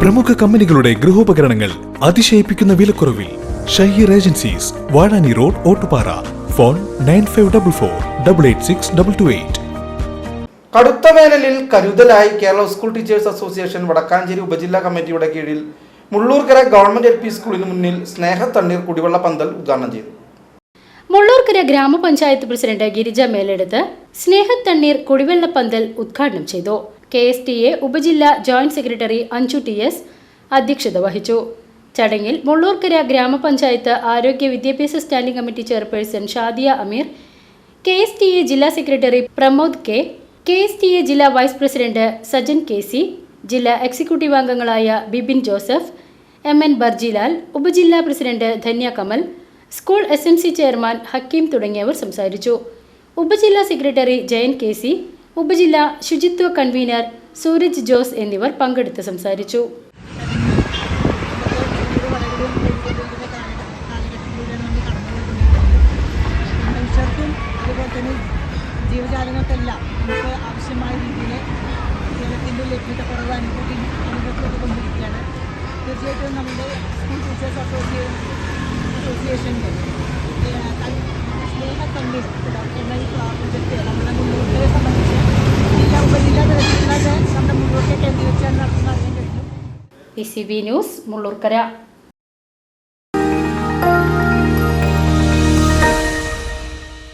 പ്രമുഖ കമ്പനികളുടെ ഗൃഹോപകരണങ്ങൾ അതിശയിപ്പിക്കുന്ന വിലക്കുറവിൽ Shaheer agencies Vazhani road Ottupara. Phone nine five double four double eight six double two eight. കടുത്ത വേനലിൽ കരുതലായി Kerala school teachers association Wadakkanchery ഉപജില്ലാ കമ്മിറ്റിയുടെ കീഴിൽ മുള്ളൂർക്കര ഗവൺമെന്റ് എൽ പി സ്കൂളിന് മുന്നിൽ സ്നേഹ തണ്ണീർ കുടിവെള്ള പന്തൽ ഉദ്ഘാടനം ചെയ്തു. മുള്ളൂർക്കര ഗ്രാമപഞ്ചായത്ത് പ്രസിഡന്റ് ഗിരിജ മേലെടുത്ത് സ്നേഹത്തണ്ണീർ കുടിവെള്ള പന്തൽ ഉദ്ഘാടനം ചെയ്തു. കെ എസ് ടി എ ഉപജില്ലാ joint secretary Anju T S അധ്യക്ഷത വഹിച്ചു. ചടങ്ങിൽ മുള്ളൂർക്കര ഗ്രാമപഞ്ചായത്ത് ആരോഗ്യ വിദ്യാഭ്യാസ standing committee chairperson Shadiya Ameer K S T A ജില്ലാ secretary Pramod K K S T A ജില്ലാ vice president Sajan K C ജില്ലാ എക്സിക്യൂട്ടീവ് അംഗങ്ങളായ ബിബിൻ ജോസഫ് എം എൻ ബർജിലാൽ ഉപജില്ലാ president Dhanya Kamal school S M C chairman Hakeem തുടങ്ങിയവർ സംസാരിച്ചു. ഉപജില്ലാ secretary Jayan K C ഉപജില്ലാ ശുചിത്വ കൺവീനർ സൂരജ് ജോസ് എന്നിവർ പങ്കെടുത്ത് സംസാരിച്ചു. ജീവജാലങ്ങൾക്കെല്ലാം നമുക്ക് ആവശ്യമായ രീതിയിൽ ജലത്തിന്റെ ലഭ്യത കുറവ് അനുഭവി അനുഭവപ്പെട്ടുകൊണ്ടിരിക്കുകയാണ് തീർച്ചയായിട്ടും നമ്മുടെ സ്കൂൾ ടീച്ചേഴ്സ് അസോസിയേഷൻ അസോസിയേഷന്റെ സ്നേഹ കണ്ണീർ P C B news Mullurkara.